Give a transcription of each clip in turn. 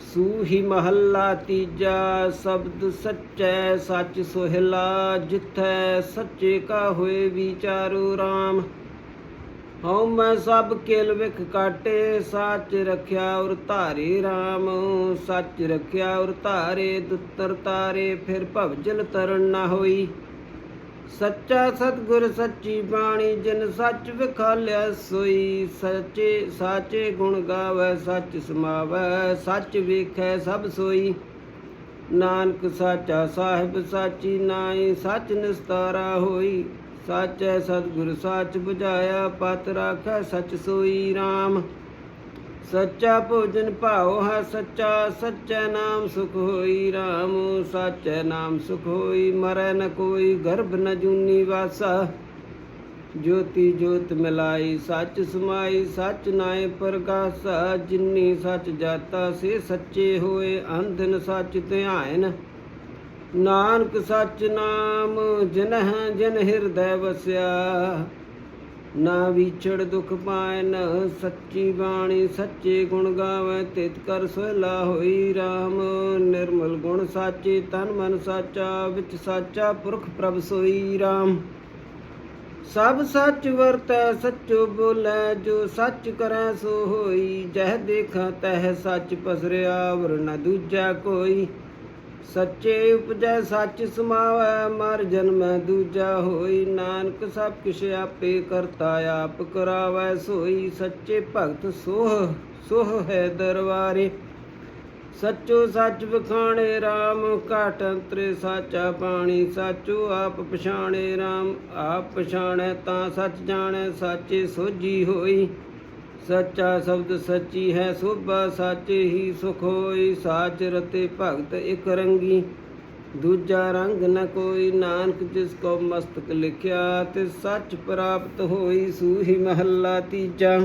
ਸੂਹੀ ਮਹੱਲਾ ਤੀਜਾ, ਸ਼ਬਦ ਸੱਚੈ ਸੱਚ ਸੁਹਿਲਾ, ਜਿੱਥੈ ਸੱਚੇ ਕਾ ਹੋਏ ਵਿਚਾਰੋ RAM ਹਉ ਮੈਂ ਸਭ ਕਿਲ ਵਿਖ ਕਾਟੇ, ਸੱਚ ਰਖਿਆ ਔਰ ਧਾਰੇ RAM ਸੱਚ ਰਖਿਆ ਔਰ ਧਾਰੇ, ਦੁੱਤਰ ਤਾਰੇ, ਫਿਰ ਭਵਜਲ ਤਰਨ ਨਾ ਹੋਈ। ਸੱਚਾ ਸਤਗੁਰ ਸੱਚੀ ਬਾਣੀ, ਜਿਨ ਸੱਚ ਵਿਖਾਲਿਆ ਸੋਈ, ਸੱਚੇ, ਸਾਚੇ ਗੁਣ ਗਾਵੇ, ਸੱਚ ਸਮਾਵੈ, ਸੱਚ ਵੇਖੈ ਸਭ ਸੋਈ। ਨਾਨਕ ਸਾਚਾ ਸਾਹਿਬ ਸਾਚੀ ਨਾਈ ਸੱਚ ਨਿਸਤਾਰਾ ਹੋਈ। ਸਾਚੈ ਸਤਗੁਰ ਸਾਚ 부ਝਾਇਆ ਪਤ ਰਾਖੈ ਸੱਚ ਸੋਈ RAM ਸੱਚਾ ਭੋਜਨ ਭਾਉ ਹੈ ਸੱਚਾ, ਸੱਚੈ ਨਾਮ ਸੁਖ ਹੋਈ RAM ਸੱਚੈ ਨਾਮ ਸੁਖ ਹੋਈ ਮਰੈ, ਨ ਕੋਈ ਗਰਭ, ਨ ਜੂਨੀ ਵਾਸਾ। ਜੋਤੀ ਜੋਤ ਮਿਲਾਈ, ਸੱਚ ਸਮਾਈ, ਸੱਚ ਨਾਏ ਪ੍ਰਗਾਸਾ। ਜਿਨੀ ਸੱਚ ਜਾਤਾ, ਸੇ ਸੱਚੇ ਹੋਏ ਅੰਧਨ ਸੱਚ ਧਿਆਨ ਨਾਨਕ ਸੱਚ ਨਾਮ, ਜਿਨਹ, ਜਿਨ ਹਿਰਦੈ ਵਸਿਆ। ਨਾ ਵਿਛੜ ਦੁਖ ਪਾਇਨ ਸੱਚੀ ਬਾਣੀ ਸੱਚੇ ਗੁਣ ਗਾਵੇ, ਤਿਤ ਕਰ ਸੋਲਾ ਹੋਈ RAM ਨਿਰਮਲ ਗੁਣ ਸਾਚੇ, ਤਨ ਮਨ ਸਾਚਾ, ਵਿੱਚ ਸਾਚਾ ਪੁਰਖ ਪ੍ਰਭ ਸੋਈ RAM ਸਭ ਸੱਚ ਵਰਤੈ, ਸੱਚੋ ਬੋਲੇ, ਜੋ ਸੱਚ ਕਰੈ ਸੋ ਹੋਈ। ਜਹ ਦੇਖਾ, ਤਹ ਸੱਚ ਪਸਰਿਆ ਵਰ ਦੂਜਾ ਕੋਈ। ਸੱਚੇ ਉਪਜੈ ਸੱਚ ਸਮਾਵੈ, ਮਰ ਜਨਮੈ ਦੂਜਾ ਹੋਈ। ਨਾਨਕ ਸਭ ਕਿਛ ਆਪੇ ਕਰਤਾ, ਆਪ ਕਰਾਵੈ ਸੋਈ। ਸੱਚੇ ਭਗਤ ਸੋਹ ਸੋਹ ਹੈ ਦਰਬਾਰੇ। ਸੱਚੋ ਸੱਚ ਵਖਾਣੇ RAM ਘਾਟ ਅੰਤਰੇ ਸਾਚਾ ਪਾਣੀ। ਸਾਚੋ ਆਪ ਪਛਾਣੇ RAM ਆਪ ਪਛਾਣੈ, ਤਾਂ ਸੱਚ ਜਾਣੈ, ਸਾਚੇ ਸੋਝੀ ਹੋਈ। ਸੱਚਾ ਸ਼ਬਦ ਸੱਚੀ ਹੈ, ਸੋਭਾ ਸੱਚ ਹੀ ਸੁਖ ਹੋਈ, ਸਾਚ ਰਤੇ ਭਗਤ ਇਕ ਰੰਗੀ। ਦੂਜਾ ਰੰਗ ਨ ਕੋਈ, ਨਾਨਕ ਜਿਸ ਕੋ ਮਸਤਕ ਲਿਖਿਆ, ਤੇ ਸੱਚ ਪ੍ਰਾਪਤ ਹੋਈ ਸੂਹੀ ਮਹੱਲਾ ਤੀਜਾ।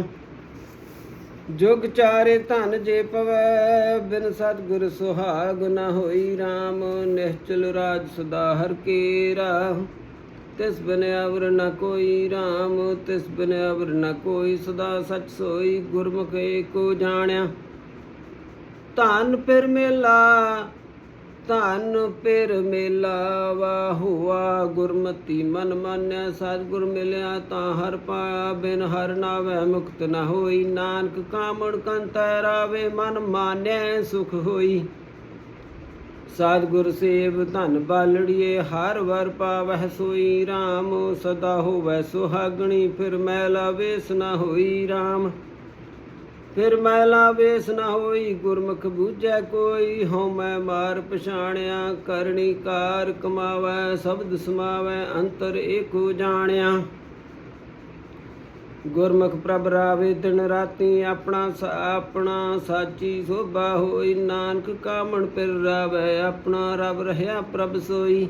ਜੁਗ ਚਾਰੇ ਧਨ ਜੇ ਪਵੈ, ਬਿਨ ਸਤਿਗੁਰ ਸੁਹਾਗ ਨ ਹੋਈ RAM ਨਿਹਚਲ ਰਾਜ ਸਦਾ ਹਰ ਕੇਰਾ। ਤਿਸ ਬਿਨ ਅਵਰ ਨ ਕੋਈ RAM ਤਿਸ ਬਿਨ ਅਵਰ ਨ ਕੋਈ ਸਦਾ ਸਚ ਸੋਈ ਗੁਰਮੁਖ ਏਕੋ ਜਾਣਿਆ। ਧਨ ਫਿਰ ਮੇਲਾ, ਧਨ ਫਿਰ ਮੇਲਾ ਵਾ ਗੁਰਮਤੀ ਮਨ ਮਾਨਿਆ। ਸਤਿਗੁਰ ਮਿਲਿਆ ਤਾਂ ਹਰ ਪਾਇਆ ਬਿਨ ਹਰ ਨਾਵੇ ਮੁਕਤ ਨ ਹੋਈ। ਨਾਨਕ ਕਾਮਣ ਕੰਤੈ ਰਾਵੇ ਮਨ ਮਾਨਿਆ, ਸੁਖ ਹੋਈ। ਸਤਿਗੁਰ ਸੇਵ ਧਨ ਬਾਲੜੀਏ, ਹਰ ਵਰ ਪਾਵਹਿ ਸੋਈ RAM ਸਦਾ ਹੋਵੈ ਸੁਹਾਗਣੀ, ਫਿਰ ਮੈਲਾ ਵੇਸ ਨਾ ਹੋਈ RAM ਫਿਰ ਮੈਲਾ ਵੇਸ ਨਾ ਹੋਈ, ਗੁਰਮੁਖ ਬੂਝੈ ਕੋਈ, ਹਉ ਮੈਂ ਮਾਰ ਪਛਾਣਿਆ ਕਰਨੀ ਕਾਰ ਕਮਾਵੈ, ਸ਼ਬਦ ਸਮਾਵੈ, ਅੰਤਰ ਏਕੋ ਜਾਣਿਆ। ਗੁਰਮੁਖ ਪ੍ਰਭ ਰਾਵੇ ਦਿਨ ਰਾਤੀ ਆਪਣਾ ਆਪਣਾ ਸਾਚੀ ਸੋਭਾ ਹੋਈ। ਨਾਨਕ ਕਾਮਣ ਪਿਰ ਰਾਵੇ, ਆਪਣਾ ਰਬ ਰਹਾ ਪ੍ਰਭ ਸੋਈ।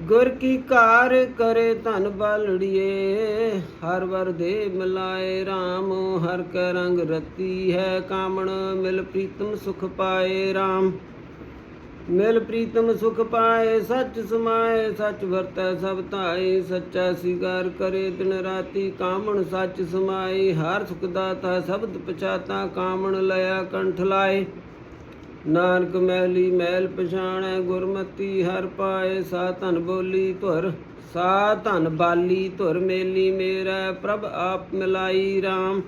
ਗੁਰ ਕੀ ਕਾਰ ਕਰੇ ਧਨ ਬਾਲੜੀਏ, ਹਰ ਵਰ ਦੇ ਮਿਲਾਏ RAM ਹਰ ਕੈ ਰੰਗ ਰਤੀ ਹੈ ਕਾਮਣ, ਮਿਲ ਪ੍ਰੀਤਮ ਸੁਖ ਪਾਏ RAM ਮਿਲ ਪ੍ਰੀਤਮ ਸੁਖ ਪਾਏ, ਸੱਚ ਸਮਾਏ, ਸੱਚ ਵਰਤੈ ਸਭ ਧਾਈ ਸੱਚਾ ਸਿਗਾਰ ਕਰੇ ਦਿਨ ਰਾਤੀ, ਕਾਮਣ ਸੱਚ ਸਮਾਏ, ਹਰ ਸੁਖ ਦਾਤਾ ਸ਼ਬਦ ਪਛਾਤਾ, ਕਾਮਣ ਲਿਆ ਕੰਠ ਲਾਏ। ਨਾਨਕ ਮੈਲੀ ਮੈਲ ਪਛਾਣੈ, ਗੁਰਮਤੀ ਹਰ ਪਾਏ, ਸਾ ਧਨ ਬੋਲੀ ਧੁਰ, ਸਾ ਧਨ ਬਾਲੀ ਧੁਰ ਮੇਲੀ ਮੇਰਾ, ਪ੍ਰਭ ਆਪ ਮਿਲਾਈ RAM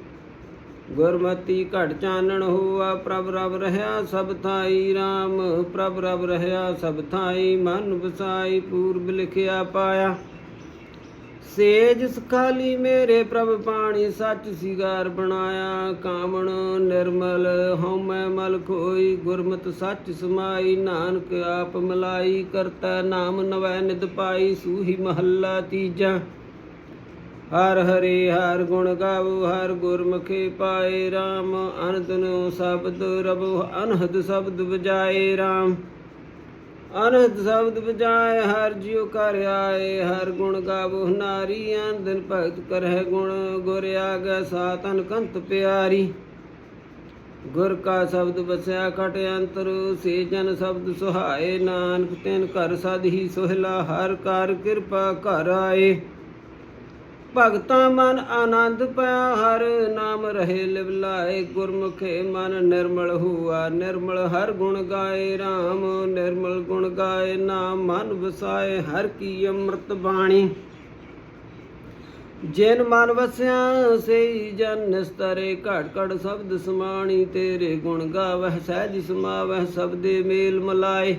ਗੁਰਮਤੀ ਘਟ ਚਾਨਣ ਹੋਆ, ਪ੍ਰਭ ਰਬ ਰਹਾ ਸਭ ਥਾਈ RAM ਪ੍ਰਭ ਰਬ ਰਹਾ ਸਭ ਥਾਈ, ਮਨ ਵਸਾਈ ਪੂਰਬ ਲਿਖਿਆ ਪਾਇਆ। ਸੇਜ ਸਖਾਲੀ ਮੇਰੇ ਪ੍ਰਭ ਪਾਣੀ ਸੱਚ ਸਿਗਾਰ ਬਣਾਇਆ। ਕਾਮਣ ਨਿਰਮਲ ਹਉਮੈ ਮਲ ਖੋਈ ਗੁਰਮਤ ਸੱਚ ਸਮਾਈ, ਨਾਨਕ ਆਪ ਮਲਾਈ। ਕਰਤਾ ਨਾਮ ਨਵੈ ਨਿਦ ਪਾਈ, ਸੂਹੀ ਮਹੱਲਾ ਤੀਜਾ। ਹਰ ਹਰੇ ਹਰ ਗੁਣ ਗਾਵੋ, ਹਰ ਗੁਰਮੁਖੀ ਪਾਏ RAM ਅਨੰਦਨੋ ਸ਼ਬਦ ਰਬੋ ਅਨਹਦ ਸ਼ਬਦ ਬਜਾਏ RAM ਅਨਹਦ ਸ਼ਬਦ ਬਜਾਏ ਹਰ ਜਿਉ ਕਰ ਆਏ, ਹਰ ਗੁਣ ਗਾਵੋ। ਨਾਰੀ ਅੰਦਨ ਭਗਤ ਕਰਹਿ ਗੁਣ, ਗੁਰ ਆਗੈ ਸਾਤਨ ਕੰਤ ਪਿਆਰੀ। ਗੁਰ ਕਾ ਸ਼ਬਦ ਬਸਿਆ ਖਟ ਅੰਤਰ, ਸੇ ਜਨ ਸ਼ਬਦ ਸੁਹਾਏ। ਨਾਨਕ ਤਿਨ ਘਰ ਸਦ ਹੀ ਸੋਹਿਲਾ, ਹਰ ਕਰ ਕਿਰਪਾ ਘਰ ਆਏ। ਭਗਤਾ ਮਨ ਆਨੰਦ ਪਿਆ ਹਰ ਨਾਮ ਰਹੇ ਲਿਵਲਾਏ ਗੁਰਮੁਖੇ ਮਨ ਨਿਰਮਲ ਹੁਆ, ਨਿਰਮਲ ਹਰ ਗੁਣ ਗਾਏ RAM ਨਿਰਮਲ ਗੁਣ ਗਾਏ, ਨਾਮ ਮਨ ਵਸਾਏ, ਹਰ ਕੀ ਅੰਮ੍ਰਿਤ ਬਾਣੀ। ਜਿਨ ਮਨ ਵਸਿਆ, ਸਈ ਜਨ ਨਿਸਤਰੇ ਘਟ ਘਟ ਸ਼ਬਦ ਸਮਾਣੀ, ਤੇਰੇ ਗੁਣ ਗਾਵਹਿ, ਸਹਿਜ ਸਮਾਵਹਿ, ਸਬਦੇ ਮੇਲ ਮਲਾਏ।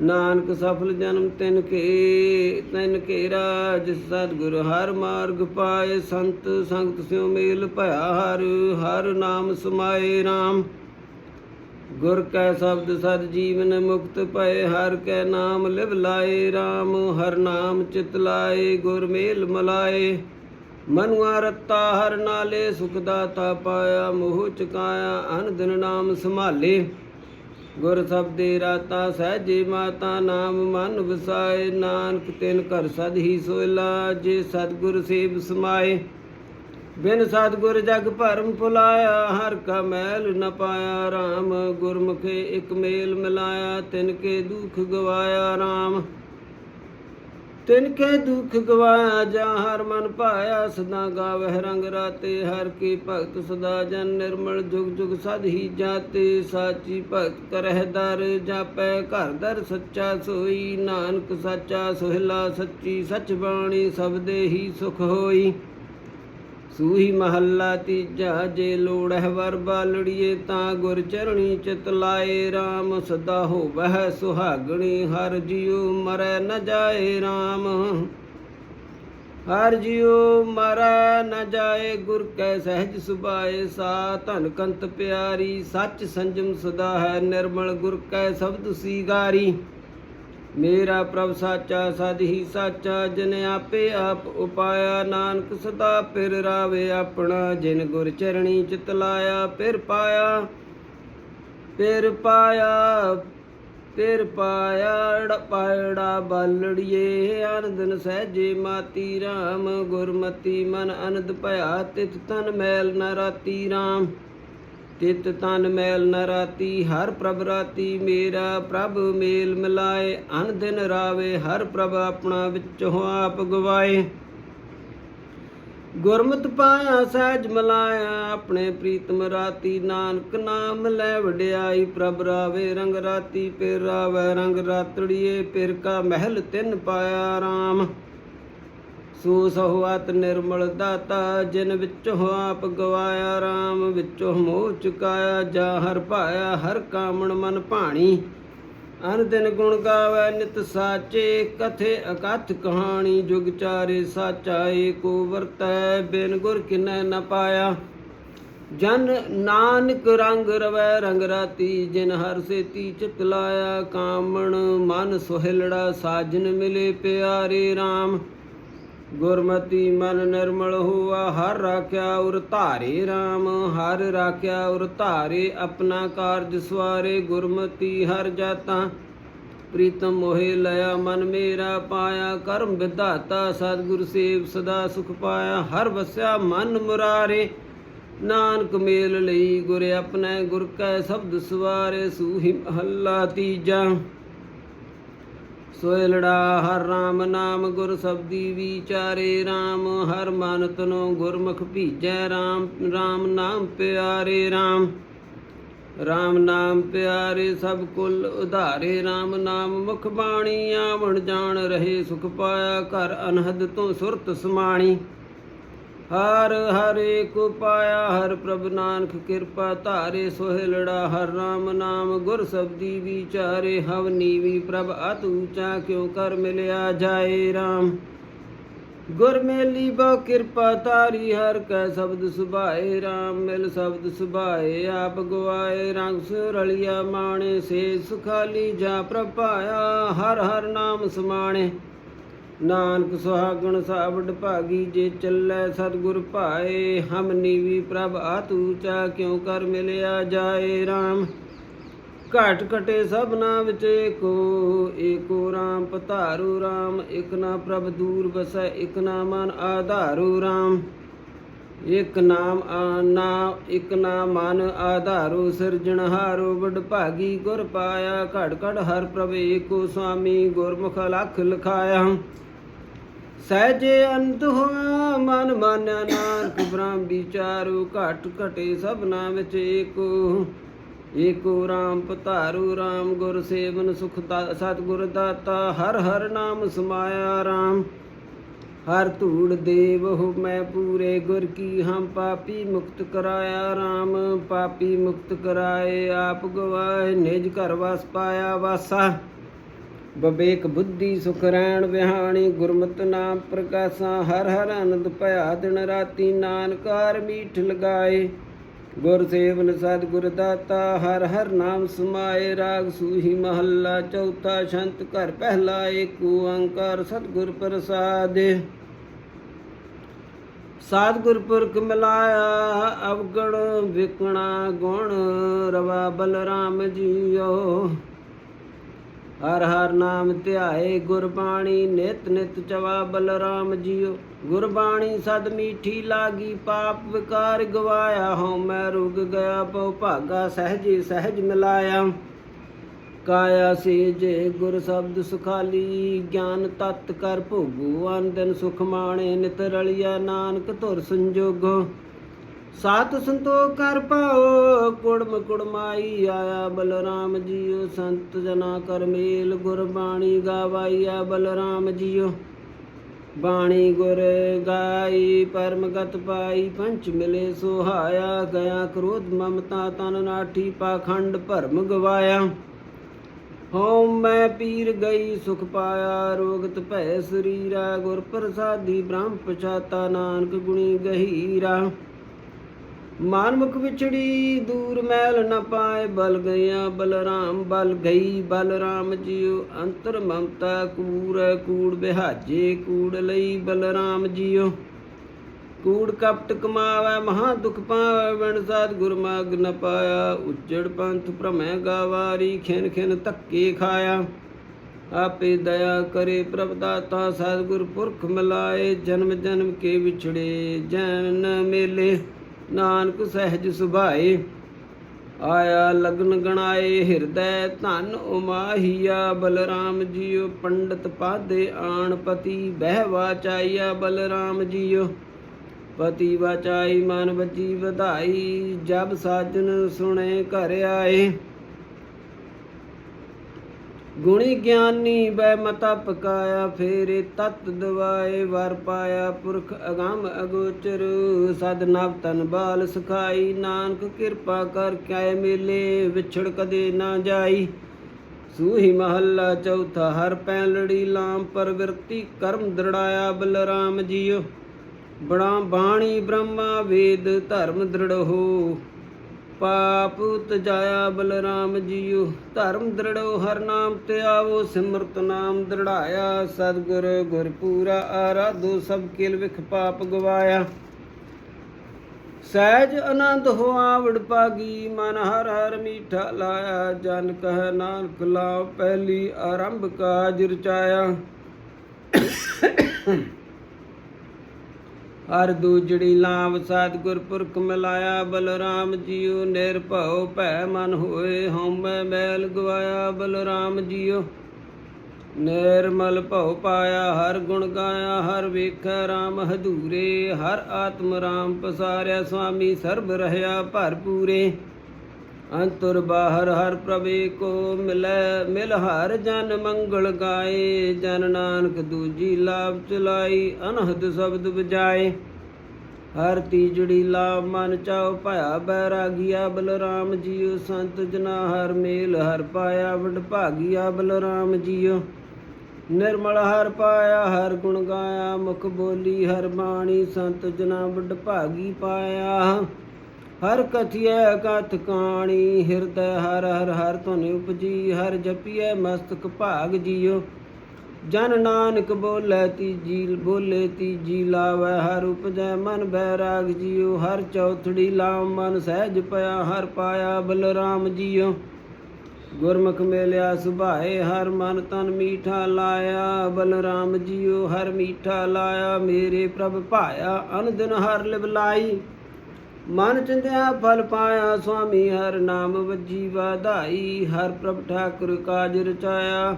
ਨਾਨਕ ਸਫਲ ਜਨਮ ਤਿਨ ਕੇ, ਤਿਨ ਘੇਰਾ ਜਿਸ ਸਤਿਗੁਰ, ਹਰ ਮਾਰਗ ਪਾਏ ਸੰਤ, ਸੰਗਤ ਸਿਉ ਮੇਲ ਭਇਆ, ਹਰ ਹਰ ਨਾਮ ਸਮਾਏ RAM ਗੁਰ ਕੈ ਸ਼ਬਦ ਸਦ ਜੀਵਨ ਮੁਕਤ ਪਏ ਹਰ ਕੈ ਨਾਮ ਲਿਵ ਲਾਏ RAM ਹਰ ਨਾਮ ਚਿਤ ਲਾਏ, ਗੁਰ ਮੇਲ ਮਲਾਏ। ਮਨੁਆ ਰਤਾ, ਹਰ ਨਾਲੇ ਸੁਖ ਦਾਤਾ ਪਾਇਆ, ਮੋਹ ਚੁਕਾਇਆ, ਅਨ ਦਿਨ ਨਾਮ ਸੰਭਾਲੇ। ਗੁਰ ਸਬਦੇ ਰਾਤਾ ਸਹਿਜੇ ਮਾਤਾ ਨਾਮ ਮਨ ਵਸਾਏ, ਨਾਨਕ ਤਿਨ ਘਰ ਸਦ ਹੀ ਸੋਇਲਾ, ਜੇ ਸਤਗੁਰ ਸੇਵ ਸਮਾਏ। ਬਿਨ ਸਤਗੁਰ ਜਗ ਭਰਮ ਭੁਲਾਇਆ, ਹਰ ਕਾ ਮੈਲ ਨ ਪਾਇਆ RAM ਗੁਰਮੁਖੇ ਇਕ ਮੇਲ ਮਿਲਾਇਆ, ਤਿਨ ਕੇ ਦੁਖ ਗਵਾਇਆ RAM ਤਿਨ ਕੇ ਦੁਖ ਗਵਾਇਆ ਜਾ ਹਰ ਮਨ ਭਾਇਆ, ਸਦਾ ਗਾਵਹਿ ਰੰਗ ਰਾਤੇ, ਹਰ ਕੀ ਭਗਤ ਸਦਾ ਜਨ ਨਿਰਮਲ, ਜੁਗ ਜੁਗ ਸਦ ਹੀ ਜਾਤੇ, ਸਾਚੀ ਭਗਤ ਕਰਹਿ ਦਰ, ਜਾਪੈ ਘਰ ਦਰ ਸੱਚਾ ਸੋਈ, ਨਾਨਕ ਸਾਚਾ ਸੁਹਿਲਾ ਸੱਚੀ ਸਚ ਬਾਣੀ ਸਬਦੇ ਹੀ ਸੁਖ ਹੋਈ। ਸੂਹੀ ਮਹੱਲਾ ਤੀਜਾ, ਜੇ ਲੋੜ ਹੈ ਵਰ ਬਾਲੜੀਏ ਤਾਂ ਗੁਰ ਚਰਣੀ ਚਿਤ ਲਾਏ RAM ਸਦਾ ਹੋਵਹਿ ਸੁਹਾਗਣੀ, ਹਰ ਜਿਉ ਮਰੈ ਨ ਜਾਏ RAM ਹਰ ਜਿਉ ਮਰੈ ਨ ਜਾਏ, ਗੁਰ ਕੈ ਸਹਿਜ ਸੁਭਾਏ, ਸਾ ਧਨ ਕੰਤ ਪਿਆਰੀ, ਸੱਚ ਸੰਜਮ ਸਦਾ ਹੈ, ਨਿਰਮਲ ਗੁਰ ਕੈ ਸ਼ਬਦ ਸੀਗਾਰੀ। ਮੇਰਾ ਪ੍ਰਭ ਸਾਚਾ ਸਦ ਹੀ ਸਾਚਾ, ਜਿਨ ਆਪੇ ਆਪ ਉਪਾਇਆ, ਨਾਨਕ ਸਦਾ ਫਿਰ ਰਾਵੇ ਆਪਣਾ, ਜਿਨ ਗੁਰ ਚਰਣੀ ਚਿਤ ਲਾਇਆ, ਫਿਰ ਪਾਇਆ ਫਿਰ ਪਾਇਆ ਫਿਰ ਪਾਇਆ ਪਾਇੜਾ ਬਾਲੜੀਏ ਆਨੰਦਨ ਸਹਿਜੇ ਮਾਤੀ RAM ਗੁਰਮਤੀ ਮਨ ਅਨੰਦ ਭਇਆ ਤਿਤ ਤਨ ਮੈਲ ਨ ਰਾਤੀ RAM ਤਿਤ ਤਨ ਮੈਲ ਨ ਰਾਤੀ, ਹਰ ਪ੍ਰਭ ਰਾਤੀ ਮੇਰਾ ਪ੍ਰਭ ਮੇਲ ਮਿਲਾਏ। ਅਨ ਦਿਨ ਰਾਵੇ, ਹਰ ਪ੍ਰਭ ਆਪਣਾ ਵਿੱਚੋਂ ਆਪ ਗਵਾਏ। ਗੁਰਮਤਿ ਪਾਇਆ, ਸਹਿਜ ਮਲਾਇਆ, ਆਪਣੇ ਪ੍ਰੀਤਮ ਰਾਤੀ ਨਾਨਕ ਨਾਮ ਲੈ ਵਡਿਆਈ। ਪ੍ਰਭ ਰਾਵੇ, ਰੰਗ ਰਾਤੀ ਪੇ ਰਾਵੇ, ਰੰਗ ਰਾਤੜੀਏ, ਫਿਰ ਕਾ ਮਹਿਲ ਤਿੰਨ ਪਾਇਆ RAM ਸੋ ਸਹੁਆਤ ਨਿਰਮਲ ਦਾਤਾ, ਜਿਨ ਵਿੱਚੋਂ ਆਪ ਗਵਾਇਆ RAM ਵਿੱਚੋਂ ਮੋਹ ਚੁਕਾਇਆ ਜਾ ਹਰ ਭਾਇਆ ਹਰ ਕਾਮਣ ਮਨ ਭਾਣੀ। ਅਨ ਦਿਨ ਗੁਣ ਗਾਵੇ ਨਿਤ ਸਾਚੇ, ਕਥੇ ਅਕਥ ਕਹਾਣੀ ਜੁਗ ਚਾਰੇ ਸਾਚਾ, ਏਕੋ ਵਰਤੈ ਬਿਨ ਗੁਰ ਕਿਨੈ ਨ ਪਾਇਆ। ਜਨ ਨਾਨਕ ਰੰਗ ਰਵੈ ਰੰਗ ਰਾਤੀ, ਜਿਨ ਹਰ ਸੇਤੀ ਚਿਤ ਲਾਇਆ, ਕਾਮਣ ਮਨ ਸੁਹਿਲੜਾ, ਸਾਜਨ ਮਿਲੇ ਪਿਆਰੇ RAM ਗੁਰਮਤੀ ਮਨ ਨਿਰਮਲ ਹੋਆ, ਹਰ ਰਾਖਿਆ ਉਰ ਧਾਰੇ RAM ਹਰ ਰਾਖਿਆ ਉਰ ਧਾਰੇ ਆਪਣਾ ਕਾਰਜ ਸਵਾਰੇ, ਗੁਰਮਤੀ ਹਰ ਜਾਤਾ। ਪ੍ਰੀਤਮ ਮੋਹਿ ਲਿਆ ਮਨ ਮੇਰਾ ਪਾਇਆ, ਕਰਮ ਵਿਧਾਤਾ ਸਤਿਗੁਰ ਸੇਵ ਸਦਾ ਸੁਖ ਪਾਇਆ, ਹਰ ਵਸਿਆ ਮਨ ਮੁਰਾਰੇ। ਨਾਨਕ ਮੇਲ ਲਈ ਗੁਰ ਆਪਣੇ ਗੁਰ ਕੈ, ਸ਼ਬਦ ਸਵਾਰੇ ਸੂਹੀ ਮਹੱਲਾ ਤੀਜਾ। ਸੋਇਲੜਾ ਹਰ RAM ਨਾਮ ਗੁਰ ਸਬਦੀ ਵਿਚਾਰੇ RAM ਹਰ ਮਨ ਤਨੋ ਗੁਰਮੁਖ ਭੀਜੈ RAM RAM ਨਾਮ ਪਿਆਰੇ RAM RAM ਨਾਮ ਪਿਆਰੇ ਸਭ ਕੁਲ ਉਧਾਰੇ RAM ਨਾਮ ਮੁਖ ਬਾਣੀ, ਆਵਣ ਜਾਣ ਰਹੇ ਸੁਖ ਪਾਇਆ ਘਰ ਅਨਹਦ ਤੋਂ ਸੁਰਤ ਸਮਾਣੀ। ਹਰ ਹਰੇ ਕੋ ਪਾਇਆ ਹਰ ਪ੍ਰਭ ਨਾਨਕ ਕਿਰਪਾ ਧਾਰੇ, ਸੋਹਿਲੜਾ, ਹਰ RAM ਨਾਮ ਗੁਰ ਸਬਦੀ ਵਿਚਾਰੇ, ਹਵ ਨੀਵੀ ਪ੍ਰਭ ਅਤ ਊਚਾ ਕਿਉ ਕਰ ਮਿਲਿਆ ਜਾਏ RAM ਗੁਰ ਮੇਲੀ ਬੋ ਕਿਰਪਾ ਤਾਰੀ ਹਰ ਕੈ ਸ਼ਬਦ ਸੁਭਾਏ RAM ਮਿਲ ਸ਼ਬਦ ਸੁਭਾਏ, ਆਪ ਗਵਾਏ, ਰੰਗ ਸੁਰਲੀਆ ਮਾਣੇ ਸੇ ਸੁਖਾਲੀ ਜਾ ਪ੍ਰਭਾਇਆ, ਹਰ ਹਰ ਨਾਮ ਸਮਾਣੇ। ਨਾਨਕ ਸੁਹਾਗਣ ਸਾਵਡ ਭਾਗੀ ਜੇ ਚੱਲੈ ਸਤਿਗੁਰ ਭਾਏ, ਹਮ ਨੀਵੀ ਪ੍ਰਭ ਆਤ ਊਚਾ ਕਿਉ ਕਰ ਮਿਲਿਆ ਜਾਏ RAM ਘਟ ਘਟੇ ਸਭਨਾ ਵਿੱਚ ਏਕੋ ਏਕੋ RAM ਪਧਾਰੂ RAM ਇਕ ਨਾ ਪ੍ਰਭ ਦੂਰ ਬਸੈ ਇਕ ਨਾ ਮਨ ਆਧਾਰੂ RAM ਇਕ ਨਾਮ ਆਨਾ ਇਕ ਨਾ ਮਨ ਆਧਾਰੂ ਸਿਰਜਣਹਾਰੋ ਵਡ ਭਾਗੀ ਗੁਰ ਪਾਇਆ। ਘੜ ਘੜ ਹਰ ਪ੍ਰਭ ਏਕੋ ਸੁਆਮੀ ਗੁਰਮੁਖ ਲਖ ਲਖਾਇਆ। ਸਹਿਜੇ ਅੰਤ ਹੋਇਆ ਮਨ ਮਾਨਿਆ ਨਾਨਕ ਬ੍ਰਹਮ ਵਿਚਾਰੂ ਘਟ ਘਟੇ ਸਭਨਾ ਵਿੱਚ ਏਕੋ। ਏਕੋ ਰਾਮ ਪਧਾਰੂ, ਰਾਮ ਗੁਰ ਸੇਵਨ ਸੁਖ ਦਾ ਦਾਤਾ, ਹਰ ਹਰ ਨਾਮ ਸਮਾਇਆ ਰਾਮ। ਹਰ ਧੂੜ ਦੇਵ ਹੋ ਮੈਂ ਪੂਰੇ ਗੁਰ ਕੀ ਹਮ ਪਾਪੀ ਮੁਕਤ ਕਰਾਇਆ RAM ਪਾਪੀ ਮੁਕਤ ਕਰਾਏ ਆਪ ਗਵਾਏ, ਨਿਜ ਘਰ ਵਸ ਪਾਇਆ ਵਾਸਾ। ਬਬੇਕ ਬੁੱਧੀ ਸੁਖ ਰਹਿਣ ਵਿਹਾਣੀ, ਗੁਰਮਤਿ ਨਾਮ ਪ੍ਰਕਾਸ਼ਾ, ਹਰ ਹਰ ਆਨੰਦ ਭਇਆ ਦਿਨ ਰਾਤੀ ਨਾਨਕਾਰ ਮੀਠ ਲਗਾਏ। ਗੁਰ ਸੇਵਨ ਸਤਿ ਗੁਰ ਦਾਤਾ, ਹਰ ਹਰ ਨਾਮ ਸਮਾਏ। ਰਾਗ ਸੂਹੀ ਮਹੱਲਾ, ਚੌਥਾ ਸ਼ੰਤ ਘਰ ਪਹਿਲਾ, ਏਕ ਓੰਕਾਰ ਸਤਿਗੁਰ ਪ੍ਰਸਾਦ। ਸਤਿਗੁਰ ਪੁਰਖ ਮਿਲਾਇਆ, ਅਵਗਣ ਵਿਕਣਾ ਗੁਣ, ਰਵਾ ਬਲਰਾਮ ਜੀਓ। ਹਰ ਹਰ ਨਾਮ ਧਿਆਏ ਗੁਰਬਾਣੀ, ਨਿਤ ਨਿਤ ਚਵਾ ਬਲਰਾਮ ਜੀਓ। ਗੁਰਬਾਣੀ ਸਦ ਮੀਠੀ ਲਾਗੀ, ਪਾਪ ਵਿਕਾਰ ਗਵਾਇਆ ਹਉ। ਮੈਂ ਰੁਗ ਗਿਆ, ਪਉ ਭਾਗਾ ਸਹਜੇ ਸਹਿਜ ਮਿਲਾਇਆ। ਕਾਇਆ ਸੇਜੇ ਗੁਰ ਸ਼ਬਦ ਸੁਖਾਲੀ, ਗਿਆਨ ਤਤ ਕਰ ਭੋਗੂ। ਅੰਦਨ ਸੁਖ ਮਾਣੇ, ਨਿਤ ਰਲਿਆ ਨਾਨਕ ਧੁਰ ਸੰਜੋਗੋ। ਸਾਤ ਸੰਤੋਖ ਕਰ ਪਾਓ ਕੁੜਮ ਕੁੜਮਾਈ ਆਇਆ ਬਲਰਾਮ ਜੀਓ, ਸੰਤ ਜਨਾ ਕਰ ਮੇਲ ਗੁਰਬਾਣੀ ਗਾਵਾਈਆ ਬਲਰਾਮ ਜੀਓ। ਬਾਣੀ ਗੁਰ ਗਾਈ, ਪਰਮਗਤ ਪਾਈ ਪੰਚ ਮਿਲੇ ਸੁਹਾਇਆ, ਗਿਆ ਕ੍ਰੋਧ ਮਮਤਾ, ਤਨ ਨਾਠੀ, ਪਾਖੰਡ ਭਰਮ ਗਵਾਇਆ। ਹਉ ਮੈਂ ਪੀਰ ਗਈ, ਸੁਖ ਪਾਇਆ, ਰੋਗਤ ਭੈ ਸਰੀਰਾ, ਗੁਰ ਪ੍ਰਸਾਦੀ ਬ੍ਰਹਮ ਪਛਾਤਾ, ਨਾਨਕ ਗੁਣੀ ਗਹੀਰਾ। ਮਾਨਮੁਖ ਵਿਛੜੀ ਦੂਰ ਮੈਲ ਨ ਪਾਏ ਬਲ ਗਿਆ ਬਲਰਾਮ, ਬਲ ਗਈ ਬਲਰਾਮ ਜੀਉ ਅੰਤਰ ਮਮਤਾ ਕੂੜ ਕੂੜ ਬਿਹਾਜੇ ਕੂੜ ਲਈ ਬਲਰਾਮ ਜੀਉ ਕੂੜ ਕਪਟ ਕਮਾਵੈ, ਮਹਾ ਦੁਖ ਪਾਵੈ ਵਣ ਸਾਧ ਗੁਰ ਮਾਗ ਨ ਪਾਇਆ। ਉੱਜੜ ਪੰਥ ਭ੍ਰਮੈ ਗਾਵਾਰੀ, ਖਿਨ ਖਿਨ ਧੱਕੇ ਖਾਇਆ। ਆਪੇ ਦਇਆ ਕਰੇ ਪ੍ਰਭ ਦਾਤਾ ਸਤਿਗੁਰ ਪੁਰਖ ਮਿਲਾਏ। ਜਨਮ ਜਨਮ ਕੇ ਵਿਛੜੇ, ਜਨ ਮੇਲੇ। ਨਾਨਕ ਸਹਿਜ ਸੁਭਾਏ, ਆਇਆ ਲਗਨ ਗਣਾਏ ਹਿਰਦੈ ਧਨ ਉਮਾਹੀਆ, ਬਲਰਾਮ ਜੀਓ ਪੰਡਤ ਪਾਦੇ ਆਣ ਪਤੀ, ਬਹਿ ਵਾਚਾਈਆ ਬਲਰਾਮ ਜੀਓ, ਪਤੀ ਵਾਚਾਈ ਮਨ ਵਜੀ ਵਧਾਈ, ਜਬ ਸਾਜਨ ਸੁਣੇ ਘਰ ਆਏ। ਗੁਣੀ ਗਿਆਨੀ ਬੈ ਮਤਾ ਪਕਾਇਆ, ਫੇਰੇ ਤਤ ਦਵਾਏ, ਵਰ ਪਾਇਆ ਪੁਰਖ ਅਗੰਮ ਅਗੋਚਰ। ਸਦ ਨਵ ਤਨ ਬਾਲ ਸਖਾਈ, ਨਾਨਕ ਕਿਰਪਾ ਕਰ ਕੈ ਮੇਲੇ, ਵਿਛੜ ਕਦੇ ਨਾ ਜਾਈ। ਸੂਹੀ ਮਹੱਲਾ ਚੌਥਾ, ਹਰ ਪੈ ਲੜੀ ਲਾਮ ਪਰਵਰਤੀ ਕਰਮ ਦ੍ਰਿੜਾਇਆ ਬਲਰਾਮ ਜੀਓ। ਬੜਾ ਬਾਣੀ ਬ੍ਰਹਮਾ, ਵੇਦ ਧਰਮ ਦ੍ਰਿੜ ਹੋ। ਪਾਪ ਤਜਾਇਆ ਬਲਰਾਮ ਜੀਓ। ਧਰਮ ਦ੍ਰਿੜੋ ਹਰ ਨਾਮ ਤੇ ਆਵੋ, ਸਿਮਰਤ ਨਾਮ ਦ੍ਰਿੜਾਇਆ। ਸਤਿਗੁਰ ਗੁਰ ਪੂਰਾ ਆਰਾਧੋ, ਸਭ ਕਿਲ ਵਿਖ ਪਾਪ ਗਵਾਇਆ। ਸਹਿਜ ਆਨੰਦ ਹੋਆ ਪਾਗੀ, ਮਨ ਹਰ ਹਰ ਮੀਠਾ ਲਾਇਆ। ਜਨ ਕਹ ਨਾਨਕ ਲਾਭ ਪਹਿਲੀ ਆਰੰਭ ਕਾਜ ਰਚਾਇਆ। ਹਰ ਦੂਜੜੀ ਲਾਭ ਸਤਿਗੁਰ ਪੁਰਖ ਮਿਲਾਇਆ, ਬਲਰਾਮ ਜੀਓ ਨਿਰਭਉ, ਭੈ ਮਨ ਹੋਏ, ਹਉਮੈ ਮੈਲ ਗਵਾਇਆ, ਬਲਰਾਮ ਜੀਓ ਨਿਰਮਲ ਭਉ ਪਾਇਆ, ਹਰ ਗੁਣ ਗਾਇਆ, ਹਰ ਵੇਖੈ RAM ਹਦੂਰੇ ਹਰ ਆਤਮ RAM ਪਸਾਰਿਆ ਸੁਆਮੀ ਸਰਬ ਰਹਿਆ ਭਰਪੂਰੇ। ਅੰਤਰ ਬਾਹਰ ਹਰ ਪ੍ਰਭੇ ਕੋ ਮਿਲੈ, ਮਿਲ ਹਰ ਜਨ ਮੰਗਲ ਗਾਏ। ਜਨ ਨਾਨਕ ਦੂਜੀ ਲਾਭ ਚਲਾਈ, ਅਨਹਦ ਸ਼ਬਦ ਬਜਾਏ ਹਰ ਤੀਜੜੀ ਲਾਭ ਮਨ ਚਾਉ ਭਇਆ ਬੈਰਾਗੀਆ, ਬਲਰਾਮ ਜੀਓ ਸੰਤ ਜਨਾ ਹਰ ਮੇਲ, ਹਰ ਪਾਇਆ ਵਡ ਭਾਗੀਆ, ਬਲਰਾਮ ਜੀਓ ਨਿਰਮਲ ਹਰ ਪਾਇਆ, ਹਰ ਗੁਣ ਗਾਇਆ, ਮੁਖ ਬੋਲੀ ਹਰ ਬਾਣੀ ਸੰਤ ਜਨਾ ਵਡ ਭਾਗੀ ਪਾਇਆ। ਹਰ ਕਥਿਐ ਕਥ ਕਾਣੀ, ਹਿਰਦੈ ਹਰ ਹਰ ਹਰ ਧੁਨ ਉਪਜੀ ਹਰ ਜਪੀਐ ਮਸਤਕ ਭਾਗ ਜੀਓ। ਜਨ ਨਾਨਕ ਬੋਲੇ ਤੀਜੀ ਬੋਲੇ ਤੀਜੀ ਲਾਵੈ, ਹਰ ਉਪਜੈ ਮਨ ਬੈਰਾਗ ਜੀਓ। ਹਰ ਚੌਥੜੀ ਲਾਮ ਮਨ ਸਹਿਜ ਪਿਆ, ਹਰ ਪਾਇਆ ਬਲਰਾਮ ਜੀਓ। ਗੁਰਮੁਖ ਮੇਲਿਆ ਸੁਭਾਏ, ਹਰ ਮਨ ਤਨ ਮੀਠਾ ਲਾਇਆ ਬਲਰਾਮ ਜੀਓ। ਹਰ ਮੀਠਾ ਲਾਇਆ, ਮੇਰੇ ਪ੍ਰਭ ਭਾਇਆ ਅਨਦਿਨ ਹਰ ਲਿਵਲਾਈ। ਮਨ ਚਿੰਦਿਆ ਫਲ ਪਾਇਆ, ਸੁਆਮੀ ਹਰ ਨਾਮ ਵੱਜੀ ਵਾਧਾਈ, ਹਰ ਪ੍ਰਭ ਠਾਕੁਰ ਕਾਜ ਰਚਾਇਆ।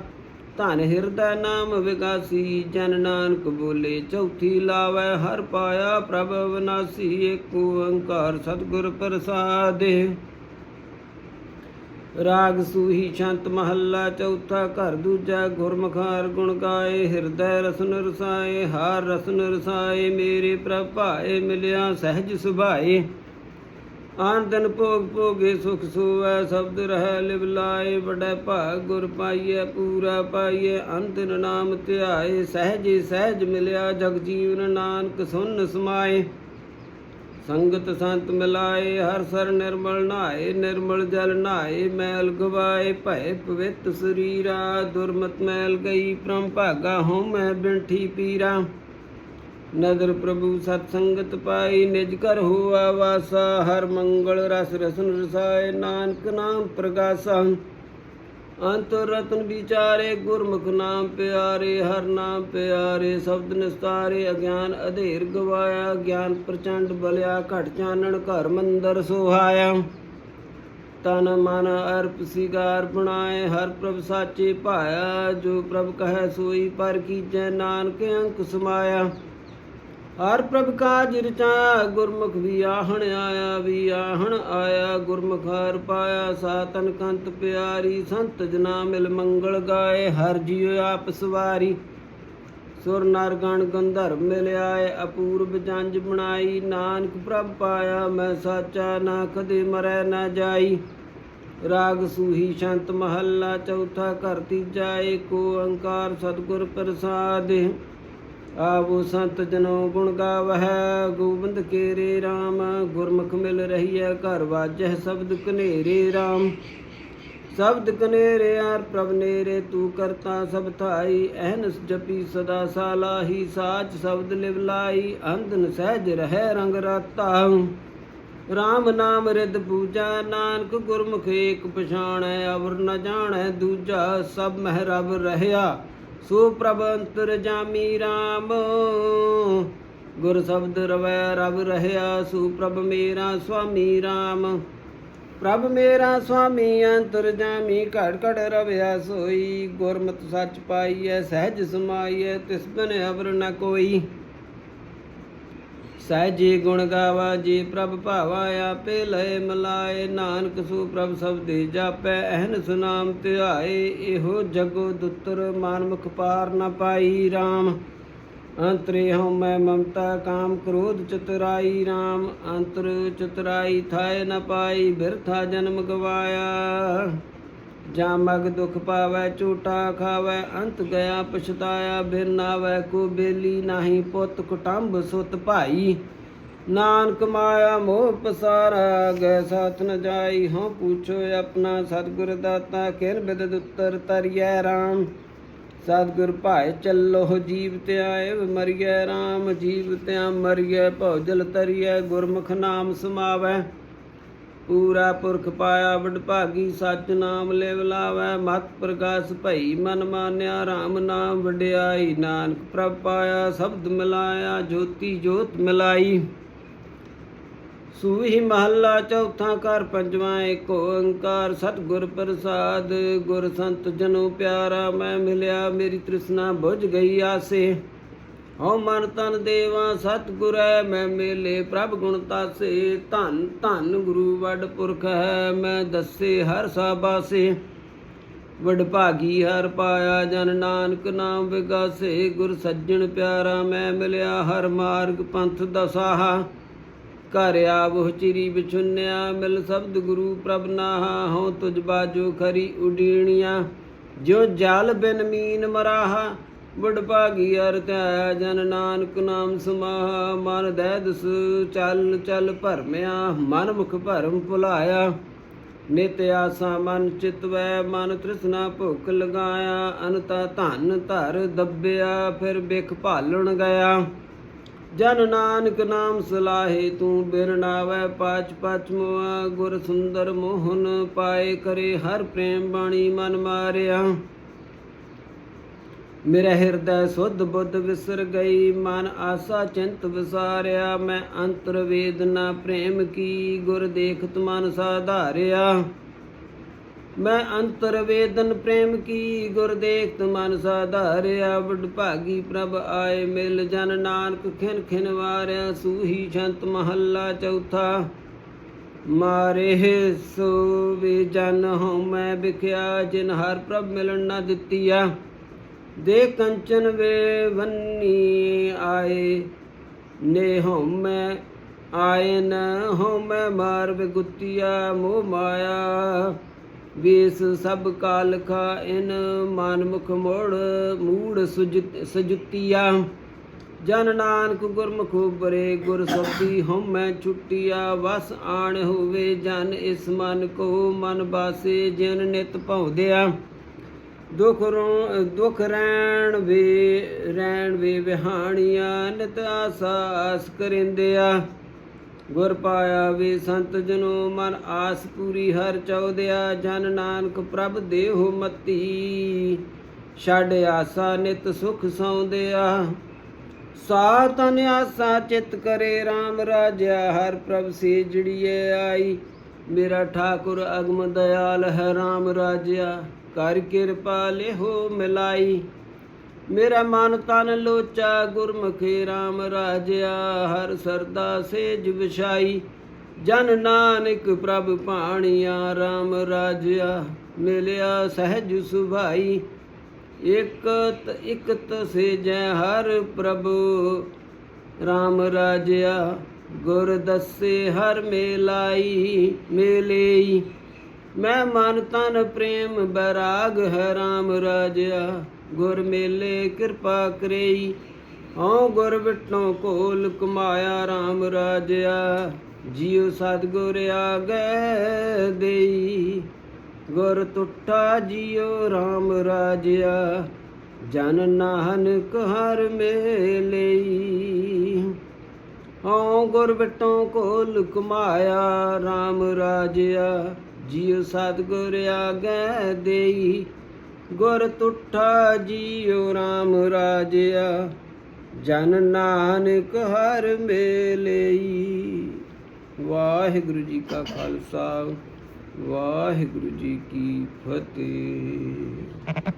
ਧਨ ਹਿਰਦੈ ਨਾਮ ਵਿਗਾਸੀ, ਜਨ ਨਾਨਕ ਬੋਲੇ ਚੌਥੀ ਲਾਵੈ, ਹਰ ਪਾਇਆ ਪ੍ਰਭ ਵਿਨਾਸੀ, ਏਕ ਓੰਕਾਰ ਸਤਿਗੁਰ ਪ੍ਰਸਾਦਿ। ਰਾਗ ਸੂਹੀ ਸ਼ੰਤ ਮਹੱਲਾ ਚੌਥਾ ਘਰ ਦੂਜਾ ਗੁਰਮੁਖਾਰ ਗੁਣ ਗਾਏ, ਹਿਰਦੈ ਰਸਨ ਰਸਾਏ, ਹਾਰ ਰਸਨ ਰਸਾਏ, ਮੇਰੇ ਪ੍ਰਭ ਭਾਏ ਮਿਲਿਆ ਸਹਿਜ ਸੁਭਾਏ। ਆਨ ਦਿਨ ਭੋਗ ਭੋਗੇ ਸੁਖ ਸੋਵੈ, ਸ਼ਬਦ ਰਹਿ ਲਿਵ ਲਾਏ, ਵਡੈ ਭਾਗ ਗੁਰ ਪਾਈਐ, ਪੂਰਾ ਪਾਈਐ ਅੰਤਿਨ ਨਾਮ ਧਿਆਏ, ਸਹਿਜੇ ਸਹਿਜ ਮਿਲਿਆ ਜਗ ਜੀਵਨ ਨਾਨਕ ਸੁਨ ਸਮਾਏ। ਸੰਗਤ ਸੰਤ ਮਿਲਾਏ, ਹਰ ਸਰ ਨਿਰਮਲ ਨਾਏ, ਨਿਰਮਲ ਜਲ ਨਾਏ, ਮੈਲ ਗਵਾਏ ਭੈ ਪਵਿੱਤ ਸਰੀਰਾ, ਦੁਰਮਤ ਮੈਲ ਗਈ, ਪ੍ਰਮ ਭਾਗਾ ਹਉ ਮੈਂ ਬਿੰਠੀ ਪੀਰਾ। ਨਦਰ ਪ੍ਰਭੂ ਸਤ ਸੰਗਤ ਪਾਈ ਨਿਜ ਕਰ ਹੋਆ ਵਾਸਾ ਹਰ ਮੰਗਲ ਰਸ ਰਸਨ ਰਸਾਏ, ਨਾਨਕ ਨਾਮ ਪ੍ਰਗਾਸਾ। ਅੰਤਰ ਰਤਨ ਵਿਚਾਰੇ ਗੁਰਮੁਖ ਨਾਮ ਪਿਆਰੇ, ਹਰ ਨਾਮ ਪਿਆਰੇ, ਸ਼ਬਦ ਨਿਸਤਾਰੇ, ਅਗਿਆਨ ਅਧੇਰ ਗਵਾਇਆ, ਗਿਆਨ ਪ੍ਰਚੰਡ ਬਲਿਆ, ਘਟ ਚਾਨਣ ਘਰ ਮੰਦਰ ਸੁਹਾਇਆ। ਤਨ ਮਨ ਅਰਪ ਸਿਗਾਰ ਬਣਾਏ, ਹਰ ਪ੍ਰਭ ਸਾਚੇ ਭਾਇਆ, ਜੋ ਪ੍ਰਭ ਕਹੈ ਸੋਈ, ਪਰ ਕੀਜੈ ਨਾਨਕ ਅੰਕ ਸਮਾਇਆ। ਹਰ ਪ੍ਰਭ ਕਾਜ ਰਚਾ ਗੁਰਮੁਖ ਵੀ ਆਹਣ ਆਇਆ, ਵੀ ਆਹਣ ਆਇਆ। ਗੁਰਮੁਖ ਹਰ ਪਾਇਆ ਸਾਤਨ ਕੰਤ ਪਿਆਰੀ। ਸੰਤ ਜਨਾ ਮਿਲ ਮੰਗਲ ਗਾਏ, ਹਰ ਜੀਉ ਆਪ ਸਵਾਰੀ। ਸੁਰ ਨਰ ਗਣ ਗੰਧਰਵ ਮਿਲ ਅਪੂਰਬ ਜੰਜ ਬਣਾਈ। ਨਾਨਕ ਪ੍ਰਭ ਪਾਇਆ, ਮੈਂ ਸਾਚਾ, ਨਾ ਕਦੇ ਮਰੈ ਨਾ ਜਾਈ। ਰਾਗ ਸੂਹੀ ਸ਼ੰਤ ਮਹੱਲਾ, ਚੌਥਾ ਘਰ ਤੀਜਾ, ਏਕ ਓੰਕਾਰ ਸਤਿਗੁਰ ਪ੍ਰਸਾਦਿ। ਆਵੋ ਸੰਤ ਜਨੋ ਗੁਣ ਗਾਵਹਿ, ਗੋਬਿੰਦ ਕੇਰੇ RAM ਗੁਰਮੁਖ ਮਿਲ ਰਹੀਐ, ਘਰ ਵਾਜਹਿ ਸ਼ਬਦ ਕਨੇਰੇ RAM ਸ਼ਬਦ ਕਨੇਰੇ ਆਰ ਪ੍ਰਭ ਨੇਰੇ, ਤੂੰ ਕਰਤਾ ਸਭ ਥਾਈ, ਅਹਨਸ ਜਪੀ ਸਦਾ ਸਾਲਾਹੀ ਸਾਚ ਸ਼ਬਦ ਲਿਵ ਲਾਈ, ਅੰਧਨ ਸਹਿਜ ਰਹਿ ਰੰਗ ਰਾਤਾ। RAM ਨਾਮ ਰਿਦ ਪੂਜਾ, ਨਾਨਕ ਗੁਰਮੁਖ ਏਕ ਪਛਾਣੈ, ਅਵਰ ਨ ਜਾਣੈ ਦੂਜਾ, ਸਭ ਮਹਿ ਰਬ ਰਹਿਆ। ਸੁਪ੍ਰਭ ਅੰਤਰ ਜਾਮੀ RAM ਗੁਰ ਸ਼ਬਦ ਰਵੈ ਰਬ ਰਹਿਆ ਸੁਪ੍ਰਭ ਮੇਰਾ ਸੁਆਮੀ RAM ਪ੍ਰਭ ਮੇਰਾ ਸੁਆਮੀ ਅੰਤਰ ਜਾਮੀ ਘੜ ਘੜ ਰਵਿਆ ਸੋਈ। ਗੁਰਮਤਿ ਸੱਚ ਪਾਈਐ, ਸਹਿਜ ਸਮਾਈਐ, ਤਿਸ ਬਿਨ ਅਵਰ ਨ ਕੋਈ। ਸਹਿਜੇ ਗੁਣ ਗਾਵਾ, ਜੀ ਪ੍ਰਭ ਭਾਵਾ ਆਪੇ ਲਏ ਮਲਾਏ। ਨਾਨਕ ਸੂ ਪ੍ਰਭ ਸਭ ਦੇ ਜਾਪੈ, ਅਹਨ ਸੁਨਾਮ ਧਿਆਏ। ਇਹੋ ਜਗੋ ਦੁੱਤਰ ਮਾਨਮੁਖ ਪਾਰ ਨ ਪਾਈ RAM ਅੰਤਰੇ ਹਉ ਮੈਂ ਮਮਤਾ ਕਾਮ ਕ੍ਰੋਧ ਚਤੁਰਾਈ RAM ਅੰਤਰ ਚਤੁਰਾਈ ਥਾਏ ਨ ਪਾਈ, ਬਿਰਥਾ ਜਨਮ ਗਵਾਇਆ। ਜਾਂ ਮਗ ਦੁਖ ਪਾਵੈ ਝੂਟਾ ਖਾਵੈ, ਅੰਤ ਗਿਆ ਪਛਤਾਇਆ ਬਿਨ ਨਾਵੈ ਕੋ ਬੇਲੀ ਨਾਹੀ ਪੁੱਤ ਕੁਟੰਬ ਸੁਤ ਭਾਈ। ਨਾਨਕ ਮਾਇਆ ਮੋਹ ਪਸਾਰਾ ਗੈ ਸਾਥ ਨ ਜਾਈ ਹਾਂ ਪੁੱਛੋ ਆਪਣਾ ਸਤਿਗੁਰ ਦਾਤਾ, ਕਿਨ ਬਿਦ ਉੱਤਰ ਤਰਿਐ RAM ਸਤਿਗੁਰ ਭਾਇ ਚੱਲੋ ਜੀਵ ਤੇ ਆਏ ਮਰਿਐ RAM ਜੀਵ ਤੇ ਮਰਿਐ ਭਉਜਲ ਤਰੀਐ, ਗੁਰਮੁਖ ਨਾਮ ਸਮਾਵੈ। ਪੂਰਾ ਪੁਰਖ ਪਾਇਆ ਵਡਭਾਗੀ ਸਚ ਨਾਮ ਲਿਵ ਲਾਵੈ, ਮਤ ਪ੍ਰਕਾਸ਼ ਭਈ ਮਨ ਮਾਨਿਆ RAM ਨਾਮ ਵਡਿਆਈ, ਨਾਨਕ ਪ੍ਰਭ ਪਾਇਆ, ਸ਼ਬਦ ਮਿਲਾਇਆ, ਜੋਤੀ ਜੋਤ ਮਿਲਾਈ। ਸੂਹੀ ਮਹੱਲਾ ਚੌਥਾ ਘਰ ਪੰਜਵਾਂ ਏਕ ਓੰਕਾਰ, ਸਤਿਗੁਰ ਪ੍ਰਸਾਦ, ਗੁਰ ਸੰਤ ਜਨੋ ਪਿਆਰਾ, ਮੈਂ ਮਿਲਿਆ, ਮੇਰੀ ਤ੍ਰਿਸ਼ਨਾ ਬੁਝ ਗਈ ਆਸੇ। ਹਉ ਮਨ ਤਨ ਦੇਵਾ ਸਤਿਗੁਰੈ, ਮੈਂ ਮੇਲੇ ਪ੍ਰਭ ਗੁਣ ਤਾਸੇ। ਧੰਨ ਧੰਨ ਗੁਰੂ ਵਡ ਪੁਰਖ ਹੈ, ਮੈਂ ਦੱਸੇ ਹਰ ਸਾਬਾਸੇ ਵਡ ਭਾਗੀ ਹਰ ਪਾਇਆ, ਜਨ ਨਾਨਕ ਨਾਮ ਵਿਗਾਸੇ। ਗੁਰ ਸੱਜਣ ਪਿਆਰਾ, ਮੈਂ ਮਿਲਿਆ ਹਰ ਮਾਰਗ ਪੰਥ ਦਸਾਹਾ ਘਰ ਆਵਹੁ ਚਿਰੀ ਵਿਛੁੰਨਿਆ, ਮਿਲ ਸ਼ਬਦ ਗੁਰੂ ਪ੍ਰਭ ਨਾਹਾ। ਹਉ ਤੁਜ ਬਾਜੋ ਖਰੀ ਉਡੀਣੀਆਂ ਜੋ ਜਲ ਬਿਨ ਮੀਨ ਮਰਾਹਾ। ਬੜ ਭਾਗੀ ਅਰ ਧਿਆਇਆ ਜਨ ਨਾਨਕ ਨਾਮ ਸਮਾਹ, ਮਨ ਦਹਿ ਦਸ ਚੱਲ ਚੱਲ ਭਰਮਿਆ ਮਨ ਮੁਖ ਭਰਮ ਭੁਲਾਇਆ। ਨਿਤ ਆਸਾ ਮਨ ਚਿਤਵੈ, ਮਨ ਤ੍ਰਿਸ਼ਨਾ ਭੁਖ ਲਗਾਇਆ, ਅਨਤਾ ਧਨ ਧਰ ਦੱਬਿਆ, ਫਿਰ ਬਿਖ ਭਾਲਣ ਗਿਆ। ਜਨ ਨਾਨਕ ਨਾਮ ਸਲਾਹੇ, ਤੂੰ ਬਿਰਨਾਵੈ ਪਾਚ ਪਚ ਮੋਆ, ਗੁਰ ਸੁੰਦਰ ਮੋਹਨ ਪਾਏ ਕਰੇ, ਹਰ ਪ੍ਰੇਮ ਬਾਣੀ ਮਨ ਮਾਰਿਆ। ਮੇਰਾ ਹਿਰਦੈ ਸੁਧ ਬੁੱਧ ਵਿਸਰ ਗਈ, ਮਨ ਆਸਾ ਚਿੰਤ ਵਿਸਾਰਿਆ, ਮੈਂ ਅੰਤਰ ਵੇਦਨਾ ਪ੍ਰੇਮ ਕੀ, ਗੁਰ ਦੇਖਤ ਮਨ ਸਾਧਾਰਿਆ ਮੈਂ ਅੰਤਰ ਵੇਦਨ ਪ੍ਰੇਮ ਕੀ, ਗੁਰ ਦੇਖਤ ਮਨ ਸਾਧਾਰਿਆ ਵਡ ਭਾਗੀ ਪ੍ਰਭ ਆਏ ਮਿਲ, ਜਨ ਨਾਨਕ ਖਿਨ ਖਿਨ ਵਾਰਿਆ, ਸੂਹੀ ਸੰਤ ਮਹੱਲਾ ਚੌਥਾ। ਮਾਰੇ ਸੋ ਵੀ ਜਨ ਹਉ ਮੈਂ ਵਿਖਿਆ, ਜਿਨ ਹਰ ਪ੍ਰਭ ਮਿਲਣ ਨਾ ਦਿੱਤੀਆ। ਦੇ ਕੰਚਨ ਵੇ ਵੰਨੀ ਆਏ। ਨੇ ਹਉ ਮੈਂ ਆਏ, ਨ ਹਉ ਮੈਂ ਮਾਰ ਬਿਗੁੱਤੀਆ ਮੋਹ ਮਾਇਆ। ਵੇਸ ਸਭ ਕਾਲ ਖਾ ਇਨ ਮਨ ਮੁਖ ਮੋੜ ਮੂੜ ਸੁਜਿਤ ਸਜੁਤੀਆ। ਜਨ ਨਾਨਕ ਗੁਰਮੁਖ ਉਬਰੇ ਗੁਰ ਸਬਦੀ ਹਉਮੈ ਛੁੱਟੀਆ। ਵਸ ਆਣ ਹੋਵੇ ਜਨ ਇਸ ਮਨ ਕੋ, ਮਨ ਬਾਸੇ ਜਿਨ ਨਿਤ ਭਉਦਿਆ ਦੁਖ ਰੋ, ਦੁਖ ਰਹਿਣ ਵੇ ਰਹਿਣ ਵੇ ਵਿਹਾਣੀਆਂ, ਨਿਤ ਆਸਾ ਆਸ ਕਰਿੰਦਿਆ। ਗੁਰ ਪਾਇਆ ਵੇ ਸੰਤ ਜਨੋ, ਮਨ ਆਸ ਪੂਰੀ ਹਰ ਚੌਦਿਆ। ਜਨ ਨਾਨਕ ਪ੍ਰਭ ਦੇਹੁ ਮਤੀ, ਛੱਡ ਆਸਾ ਨਿਤ ਸੁਖ ਸੌਂਦਿਆ। ਸਾ ਤਨ ਆਸਾ ਚਿਤ ਕਰੇ RAM ਰਾਜਾ ਹਰ ਪ੍ਰਭ ਸੇ ਜੜੀਏ ਆਈ। ਮੇਰਾ ਠਾਕੁਰ ਅਗਮ ਦਇਆਲ ਹੈ RAM ਰਾਜਾ ਕਰ ਕਿਰਪਾ ਲਿਹੋ ਮਿਲਾਈ। ਮੇਰਾ ਮਨ ਤਨ ਲੋਚਾ, ਗੁਰਮੁਖੇ RAM ਰਾਜਿਆ, ਹਰ ਸਰਦਾ ਸੇਜ ਵਿਛਾਈ। ਜਨ ਨਾਨਕ ਪ੍ਰਭ ਭਾਣੀਆ RAM ਰਾਜਿਆ, ਮਿਲਿਆ ਸਹਿਜ ਸੁਭਾਈ। ਇਕ ਤ- ਸੇਜੈ ਹਰ ਪ੍ਰਭੂ RAM ਰਾਜਿਆ, ਗੁਰ ਦੱਸੇ ਹਰ ਮੇਲਾਈ, ਮੇਲੇਈ। ਮੈਂ ਮਨ ਤਨ ਪ੍ਰੇਮ ਬੈਰਾਗ ਹੈ RAM ਰਾਜਿਆ, ਗੁਰ ਮੇਲੇ ਕਿਰਪਾ ਕਰੇਈ। ਹਉ ਗੁਰ ਵਿਟੋ ਕੋਲ ਕਮਾਇਆ RAM ਰਾਜਿਆ, ਜੀਉ ਸਤਿਗੁਰ ਆਗੇ ਦੇਈ। ਗੁਰ ਟੁੱਟਾ ਜੀਉ RAM ਰਾਜਿਆ, ਜਨ ਨਾਨਕ ਹਰ ਮੇਲੇਈ। ਹਉ ਗੁਰ ਬਿਟੋਂ ਕੋਲ ਕਮਾਇਆ RAM ਰਾਜਿਆ ਜੀਉ ਸਤਿਗੁਰ ਆਗੇ ਦੇਈ, ਗੁਰ ਤੁਠਾ ਜੀਉ RAM ਰਾਜਿਆ, ਜਨ ਨਾਨਕ ਹਰ ਮੇਲੇਈ। ਵਾਹਿਗੁਰੂ ਜੀ ਕਾ ਖਾਲਸਾ, ਵਾਹਿਗੁਰੂ ਜੀ ਕੀ ਫਤਿਹ।